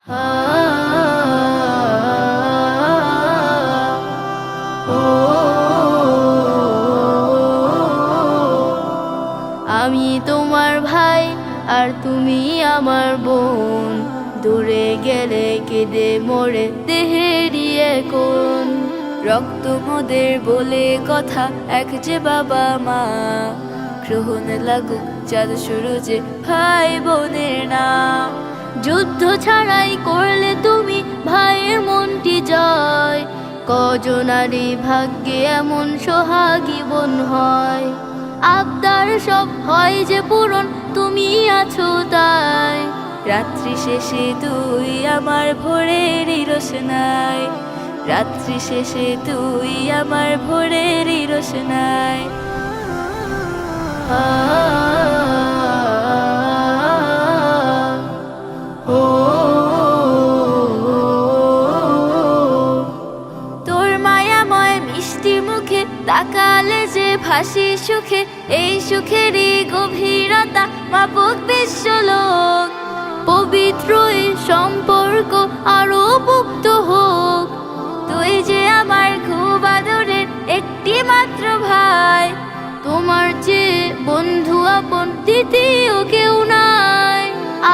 আমি তোমার ভাই আর তুমি আমার বোন। দূরে গেলে কেঁদে মরে দেহেরিয়ে কোন রক্ত মোদের বলে কথা, এক যে বাবা মা। গ্রহণ লাগুক চাঁদ শুরু যে ভাই বোনের নাম। যুদ্ধ ছাড়াই করলে তুমি ভাইয়ের মনটি জয় কজনারি ভাগ্যে এমন সোহাগী বোন হয়। আবদার সব হয় যে পূরণ তুমি আছো তাই। রাত্রি শেষে তুই আমার ভোরের রোশনাই রাত্রি শেষে তুই আমার ভোরের রোশনাই তোর ভাসি সুখে, এই সুখেরই গভীরতা মাপক বিশ্বলোক। পবিত্র এই সম্পর্ক আরও মুক্ত হোক। তুই যে আমার খুব আদরের একটি মাত্র ভাই, তোমার যে বন্ধু আপন দ্বিতীয় কেউ নাই।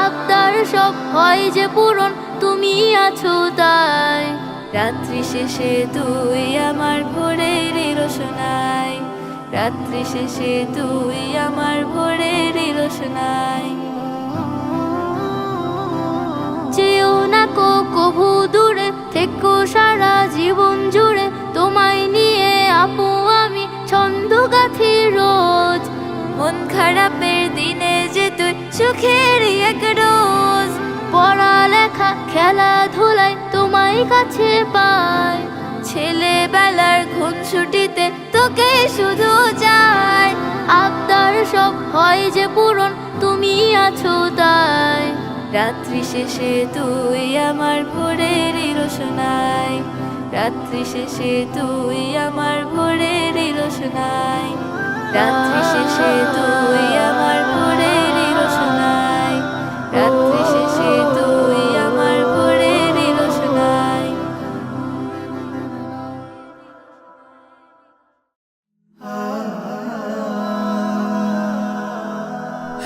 আবদার সব হয় যে পূরণ, তুমি আছো তাই। রাত্রি শেষে তুই আমার ভোরের রোশনাই রাত্রি শেষে তুই আমার ভোরের রোশনাই যেও না কো, কভু দূরে, থেকো সারা জীবন জুড়ে, তোমায় নিয়ে আপু আমি ছন্দ গাথি রোজ। মন খারাপের দিনে যে তুই সুখের এক রোজ। পড়ালেখা, খেলাধুলায় তোমায় কাছে পাই। ছেলেবেলার ঘুম ছুটিতে তোকে শুধু চাই আপনার সব হয় যে পূরণ, তুমি আছো তাই। রাত্রি শেষে তুই আমার ভোরের রোশনাই রাত্রি শেষে তুই আমার ভোরের রোশনাই রাত্রি শেষে তুই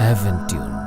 Haven't you?